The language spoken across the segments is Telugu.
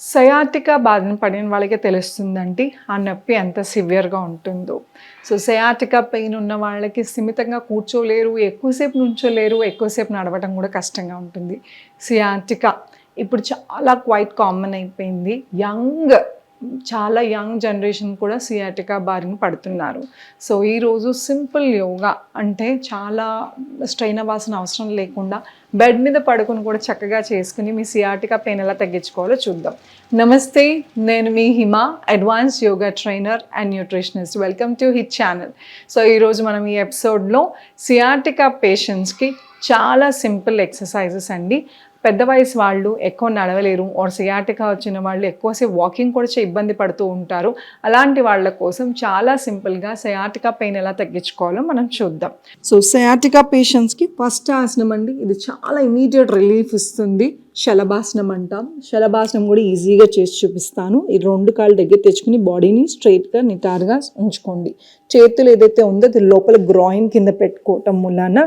సయాటికా బాధన పడిన వాళ్ళకే తెలుస్తుందండి. ఆ నొప్పి ఎంత సివియర్గా ఉంటుందో. సో సయాటికా పెయిన్ ఉన్న వాళ్ళకి సిమితంగా కూర్చోలేరు ఎక్కువసేపు నుంచోలేరు ఎక్కువసేపు నడవటం కూడా కష్టంగా ఉంటుంది. సియాటికా ఇప్పుడు చాలా క్వైట్ కామన్ అయిపోయింది. యంగ్ చాలా యంగ్ జనరేషన్ కూడా సియాటికా బారిన పడుతున్నారు. సో ఈరోజు సింపుల్ యోగా అంటే చాలా స్ట్రెయిన్ అవ్వాల్సిన అవసరం లేకుండా బెడ్ మీద పడుకుని కూడా చక్కగా చేసుకుని మీ సియాటికా పెయిన్ ఎలా తగ్గించుకోవాలో చూద్దాం. నమస్తే నేను మీ Hima advance yoga trainer and nutritionist. Welcome to hit channel. So ఈరోజు మనం ఈ ఎపిసోడ్లో సియాటికా పేషెంట్స్కి చాలా సింపుల్ ఎక్సర్సైజెస్ అండి. పెద్ద వయసు వాళ్ళు ఎక్కువ నడవలేరు ఆర్ సియాటికా వచ్చిన వాళ్ళు ఎక్కువసేపు వాకింగ్ కూడా చే- ఇబ్బంది పడుతూ ఉంటారు. అలాంటి వాళ్ళ కోసం చాలా సింపుల్గా సయాటికా పెయిన్ ఎలా తగ్గించుకోవాలో మనం చూద్దాం. సో సయాటికా పేషెంట్స్కి ఫస్ట్ ఆసనం అండి. ఇది చాలా ఇమీడియట్ రిలీఫ్ ఇస్తుంది. శలభాసనం అంటాం శలభాసనం కూడా ఈజీగా చేసి చూపిస్తాను. ఈ రెండు కాళ్ళు దగ్గర తెచ్చుకుని బాడీని స్ట్రైట్గా నిటారుగా ఉంచుకోండి. చేతులు ఏదైతే ఉందో అది లోపల గ్రాయిన్ కింద పెట్టుకోవటం మూలాన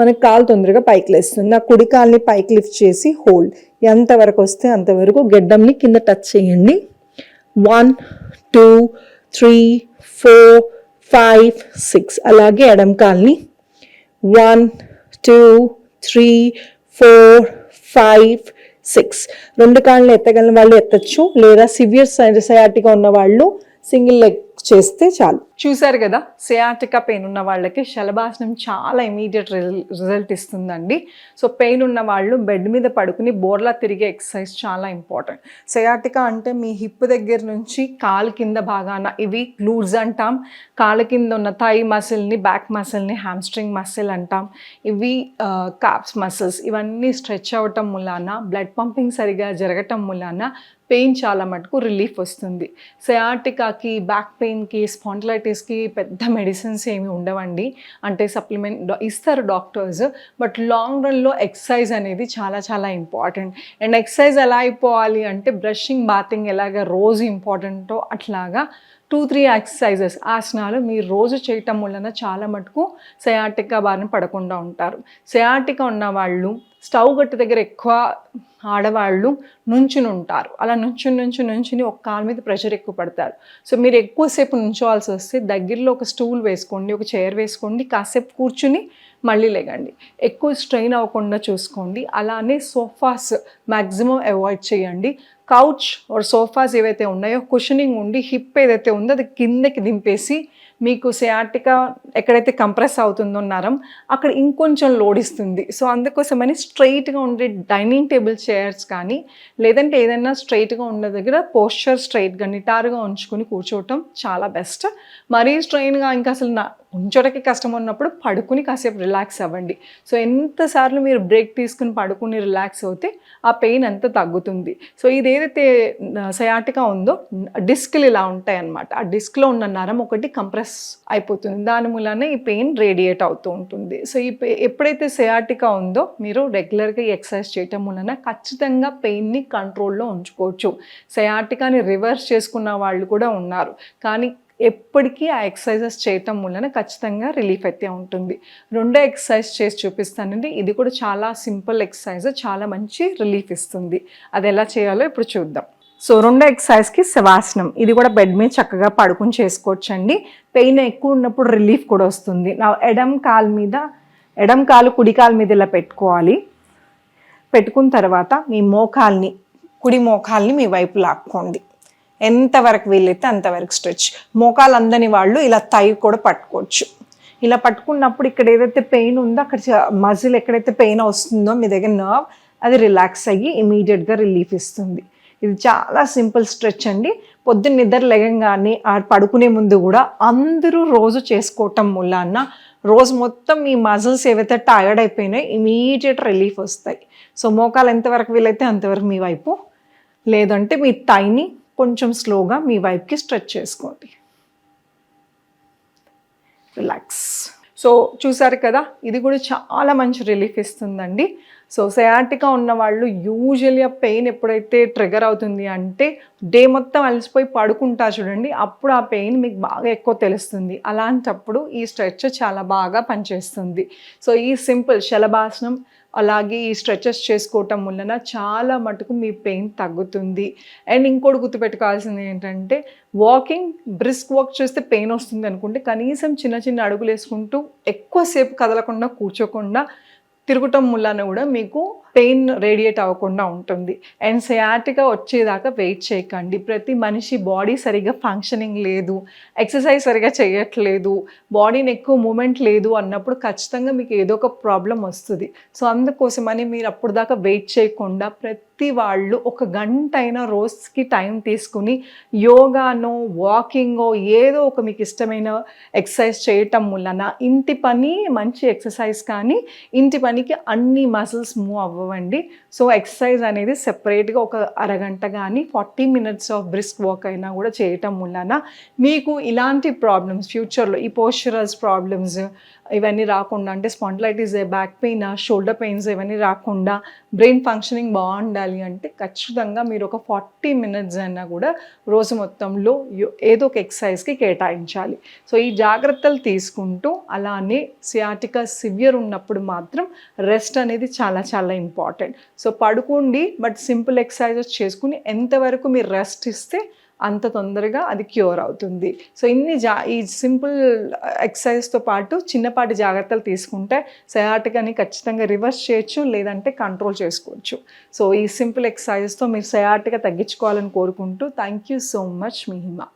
మనకు కాలు తొందరగా పైకి లేస్తుంది. నా కుడి కాల్ని పైకి లిఫ్ట్ చేసి హోల్డ్. ఎంతవరకు వస్తే అంతవరకు గెడ్డంని కింద టచ్ చేయండి. One two three four five six. అలాగే ఎడం కాల్ని one two three four five six. రెండు కాళ్ళు ఎత్తగలిగిన వాళ్ళు ఎత్తచ్చు లేదా సివియర్ సయాటిగా ఉన్న వాళ్ళు సింగిల్ లెగ్ చేస్తే చాలు. చూశారు కదా సియాటికా పెయిన్ ఉన్న వాళ్ళకి శలభాసనం చాలా ఇమీడియట్ రిజల్ట్ ఇస్తుందండి. సో పెయిన్ ఉన్న వాళ్ళు బెడ్ మీద పడుకుని బోర్లా తిరిగే ఎక్సర్సైజ్ చాలా ఇంపార్టెంట్ సియాటికా అంటే మీ హిప్ దగ్గర నుంచి కాలు కింద భాగాన ఇవి గ్లూడ్స్ అంటాం. కాలు కింద ఉన్న థై మసిల్ని బ్యాక్ మసిల్ని హ్యామ్స్ట్రింగ్ మసిల్ అంటాం. ఇవి కాప్స్ మసిల్స్ ఇవన్నీ స్ట్రెచ్ అవ్వటం మూలాన బ్లడ్ పంపింగ్ సరిగా జరగటం మూలాన పెయిన్ చాలా మటుకు రిలీఫ్ వస్తుంది. సయాటికాకి బ్యాక్ పెయిన్కి స్పాండిలైటిస్కి పెద్ద మెడిసిన్స్ ఏమి ఉండవండి. అంటే సప్లిమెంట్ ఇస్తారు డాక్టర్స్ బట్ లాంగ్ రన్లో ఎక్సర్సైజ్ అనేది చాలా చాలా ఇంపార్టెంట్ అండ్ ఎక్సర్సైజ్ ఎలా అయిపోవాలి అంటే బ్రషింగ్ బాతింగ్ ఎలాగ రోజు ఇంపార్టెంటో అట్లాగా టూ త్రీ ఎక్సర్సైజెస్ ఆసనాలు మీరు రోజు చేయటం వలన చాలా మటుకు సయాటిక్గా బారిన పడకుండా ఉంటారు. సయాటిక ఉన్న వాళ్ళు స్టవ్ గట్టు దగ్గర ఎక్కువ ఆడవాళ్ళు నుంచుని ఉంటారు అలా నుంచుని నుంచి నుంచుని ఒక కాలు మీద ప్రెషర్ ఎక్కువ పడతారు. సో మీరు ఎక్కువసేపు నుంచోవాల్సి వస్తే దగ్గరలో ఒక స్టూల్ వేసుకోండి ఒక చైర్ వేసుకోండి కాసేపు కూర్చుని మళ్ళీ లేగండి ఎక్కువ స్ట్రెయిన్ అవ్వకుండా చూసుకోండి. అలానే సోఫాస్ మ్యాక్సిమం అవాయిడ్ చేయండి. కౌచ్ ఆర్ సోఫాస్ ఏవైతే ఉన్నాయో కుషనింగ్ ఉండి హిప్ ఏదైతే ఉందో అది కిందకి దింపేసి మీకు సియాటికా ఎక్కడైతే కంప్రెస్ అవుతుందో నరం అక్కడ ఇంకొంచెం లోడ్ ఇస్తుంది. సో అందుకోసమని స్ట్రైట్గా ఉండే డైనింగ్ టేబుల్ చైర్స్ కానీ లేదంటే ఏదైనా స్ట్రైట్గా ఉన్న దగ్గర పోస్చర్ స్ట్రైట్గా నిటారుగా ఉంచుకొని కూర్చోవటం చాలా బెస్ట్ మరీ స్ట్రెయిన్గా ఇంకా అసలు నా ఉంచడానికి కష్టం ఉన్నప్పుడు పడుకుని కాసేపు రిలాక్స్ అవ్వండి. సో ఎంతసార్లు మీరు బ్రేక్ తీసుకుని పడుకుని రిలాక్స్ అవుతే ఆ పెయిన్ అంత తగ్గుతుంది. సో ఇది ఏదైతే సయాటికా ఉందో డిస్క్లు ఇలా ఉంటాయి అన్నమాట ఆ డిస్క్లో ఉన్న నరం ఒకటి కంప్రెస్ అయిపోతుంది. దాని మూలాన ఈ పెయిన్ రేడియేట్ అవుతూ ఉంటుంది. సో ఈ ఎప్పుడైతే సయాటికా ఉందో మీరు రెగ్యులర్గా ఎక్సర్సైజ్ చేయటం వలన ఖచ్చితంగా పెయిన్ని కంట్రోల్లో ఉంచుకోవచ్చు. సయాటికాని రివర్స్ చేసుకున్న వాళ్ళు కూడా ఉన్నారు. కానీ ఎప్పటికీ ఆ ఎక్సర్సైజెస్ చేయటం వలన ఖచ్చితంగా రిలీఫ్ అయితే ఉంటుంది. రెండో ఎక్సర్సైజ్ చేసి చూపిస్తానండి. ఇది కూడా చాలా సింపుల్ ఎక్సర్సైజ్ చాలా మంచి రిలీఫ్ ఇస్తుంది. అది ఎలా చేయాలో ఇప్పుడు చూద్దాం. సో రెండో ఎక్సర్సైజ్కి శవాసనం. ఇది కూడా బెడ్ మీద చక్కగా పడుకుని చేసుకోవచ్చండి. పెయిన్ ఎక్కువ ఉన్నప్పుడు రిలీఫ్ కూడా వస్తుంది. నా ఎడం కాలు మీద ఎడం కాలు కుడి కాలు మీద ఇలా పెట్టుకోవాలి. పెట్టుకున్న తర్వాత మీ మోకాల్ని కుడి మోకాల్ని మీ వైపు లాక్కోండి. ఎంతవరకు వీలైతే అంతవరకు స్ట్రెచ్. మోకాలు అందని వాళ్ళు ఇలా తై కూడా పట్టుకోవచ్చు. ఇలా పట్టుకున్నప్పుడు ఇక్కడ ఏదైతే పెయిన్ ఉందో అక్కడ మజిల్ ఎక్కడైతే పెయిన్ వస్తుందో మీ దగ్గర నర్వ్ అది రిలాక్స్ అయ్యి ఇమీడియట్గా రిలీఫ్ ఇస్తుంది. ఇది చాలా సింపుల్ స్ట్రెచ్ అండి. పొద్దున్న నిద్ర లేగంగానే ఆ పడుకునే ముందు కూడా అందరూ రోజు చేసుకోవటం మూలాన రోజు మొత్తం మీ మజిల్స్ ఏవైతే టయర్డ్ అయిపోయినాయి ఇమీడియట్ రిలీఫ్ వస్తాయి. సో మోకాలు ఎంతవరకు వీలైతే అంతవరకు మీ వైపు. లేదంటే మీ టైని కొంచెం స్లోగా మీ వైపుకి స్ట్రెచ్ చేసుకోండి. రిలాక్స్ సో చూసారు కదా ఇది కూడా చాలా మంచి రిలీఫ్ ఇస్తుందండి. సో సయాటికా ఉన్న వాళ్ళు యూజువల్లీ ఆ పెయిన్ ఎప్పుడైతే ట్రిగర్ అవుతుంది అంటే డే మొత్తం అలసిపోయి పడుకుంటా చూడండి అప్పుడు ఆ పెయిన్ మీకు బాగా ఎక్కువ తెలుస్తుంది. అలాంటప్పుడు ఈ స్ట్రెచ్ చాలా బాగా పనిచేస్తుంది. సో ఈ సింపుల్ శలభాసనం అలాగే ఈ స్ట్రెచెస్ చేసుకోవటం వలన చాలా మటుకు మీ పెయిన్ తగ్గుతుంది. అండ్ ఇంకోటి గుర్తుపెట్టుకోవాల్సింది ఏంటంటే వాకింగ్ బ్రిస్క్ వాక్ చేస్తే పెయిన్ వస్తుంది అనుకుంటే కనీసం చిన్న చిన్న అడుగులు వేసుకుంటూ ఎక్కువసేపు కదలకుండా కూర్చోకుండా తిరగటం వలన కూడా మీకు పెయిన్ రేడియేట్ అవ్వకుండా ఉంటుంది. అండ్ సయాటిగా వచ్చేదాకా వెయిట్ చేయకండి. ప్రతి మనిషి బాడీ సరిగా ఫంక్షనింగ్ లేదు. ఎక్సర్సైజ్ సరిగా చేయట్లేదు. బాడీని ఎక్కువ మూమెంట్ లేదు అన్నప్పుడు ఖచ్చితంగా మీకు ఏదో ఒక ప్రాబ్లం వస్తుంది. సో అందుకోసమని మీరు అప్పుడు దాకా వెయిట్ చేయకుండా ప్రతి వాళ్ళు ఒక గంట అయినా రోజుకి టైం తీసుకుని యోగానో వాకింగో ఏదో ఒక మీకు ఇష్టమైన ఎక్సర్సైజ్ చేయటం వలన ఇంటి పని మంచి ఎక్సర్సైజ్ కానీ ఇంటి పనికి అన్ని మసిల్స్ మూవ్ అవ్వండి సో ఎక్సర్సైజ్ అనేది సెపరేట్గా ఒక అరగంట కానీ forty minutes of brisk walk అయినా కూడా చేయటం వలన మీకు ఇలాంటి ప్రాబ్లమ్స్ ఫ్యూచర్లో ఈ పోస్చరల్స్ ప్రాబ్లమ్స్ ఇవన్నీ రాకుండా అంటే spondylitis back pain shoulder pains ఇవన్నీ రాకుండా బ్రెయిన్ ఫంక్షనింగ్ బాగుండాలి అంటే ఖచ్చితంగా మీరు ఒక ఫార్టీ మినిట్స్ అయినా కూడా రోజు మొత్తంలో ఏదో ఒక ఎక్సర్సైజ్కి కేటాయించాలి. సో ఈ జాగ్రత్తలు తీసుకుంటూ అలానే సియాటికా సివియర్ ఉన్నప్పుడు మాత్రం రెస్ట్ అనేది చాలా చాలా ఇంపార్టెంట్ ఇంపార్టెంట్ సో పడుకోండి బట్ సింపుల్ ఎక్సర్సైజెస్ చేసుకుని ఎంతవరకు మీరు రెస్ట్ ఇస్తే అంత తొందరగా అది క్యూర్ అవుతుంది. సో ఇన్ని జా ఈ సింపుల్ ఎక్సర్సైజ్తో పాటు చిన్నపాటి జాగ్రత్తలు తీసుకుంటే సయాటికని ఖచ్చితంగా రివర్స్ చేయొచ్చు లేదంటే కంట్రోల్ చేసుకోవచ్చు. సో ఈ సింపుల్ ఎక్సర్సైజ్తో మీరు సయాటిగా తగ్గించుకోవాలని కోరుకుంటూ థ్యాంక్ యూ సో మచ్ మిహిమా